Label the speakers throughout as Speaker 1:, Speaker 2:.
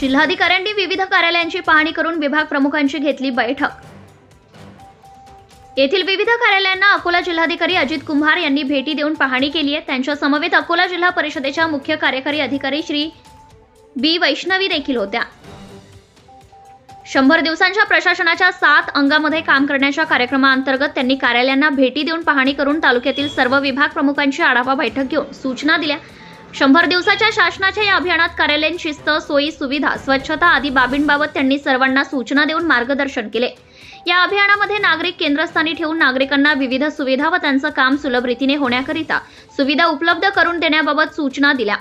Speaker 1: जिल्हाधिकाऱ्यांनी विविध कार्यालयांची पाहणी करून विभाग प्रमुखांची घेतली बैठक. येथील विविध कार्यालयांना अकोला जिल्हाधिकारी अजित कुंभार यांनी भेटी देऊन पाहणी केली आहे. त्यांच्या समवेत अकोला जिल्हा परिषदेच्या मुख्य कार्यकारी अधिकारी श्री बी वैष्णवी देखील होत्या. शंभर दिवसांच्या प्रशासनाच्या सात अंगामध्ये काम करण्याच्या कार्यक्रमाअंतर्गत त्यांनी कार्यालयांना भेटी देऊन पाहणी करून तालुक्यातील सर्व विभाग प्रमुखांची आढावा बैठक घेऊन सूचना दिल्या. शंभर दिवसाच्या शासनाच्या या अभियानात कार्यालयीन शिस्त सोयी सुविधा स्वच्छता आदी बाबींबाबत त्यांनी सर्वांना सूचना देऊन मार्गदर्शन केले. या अभियानामध्ये नागरिक केंद्रस्थानी ठेवून नागरिकांना विविध सुविधा व त्यांचं काम सुलभ रीतीने होण्याकरिता सुविधा उपलब्ध करून देण्याबाबत सूचना दिल्या.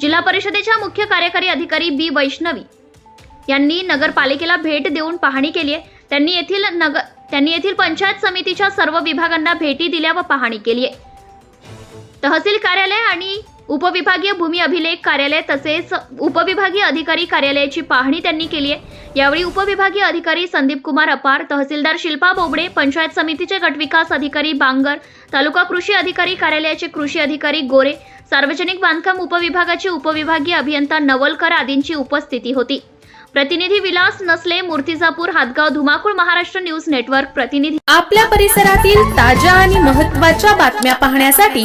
Speaker 1: जिल्हा परिषदेच्या मुख्य कार्यकारी अधिकारी बी वैष्णवी यांनी नगरपालिकेला भेट देऊन पाहणी केली आहे. त्यांनी येथील नगर त्यांनी येथील पंचायत समितीच्या सर्व विभागांना भेटी दिल्या व पाहणी केली आहे. तहसील कार्यालय आणि उपविभागीय भूमी अभिलेख कार्यालय तसेच उपविभागीय अधिकारी कार्यालयाची पाहणी त्यांनी केली आहे. यावेळी उपविभागीय अधिकारी संदीप कुमार अपार तहसीलदार शिल्पा बोबडे पंचायत समितीचे गटविकास अधिकारी बांगर तालुका कृषी अधिकारी कार्यालयाचे कृषी अधिकारी गोरे सार्वजनिक बांधकाम उपविभागाचे उपविभागीय अभियंता नवलकर आदींची उपस्थिती होती. प्रतिनिधी विलास नसले मूर्तिजापूर हातगाव धुमाकूळ महाराष्ट्र न्यूज नेटवर्क प्रतिनिधी
Speaker 2: आपल्या परिसरातील ताज्या आणि महत्त्वाच्या बातम्या पाहण्यासाठी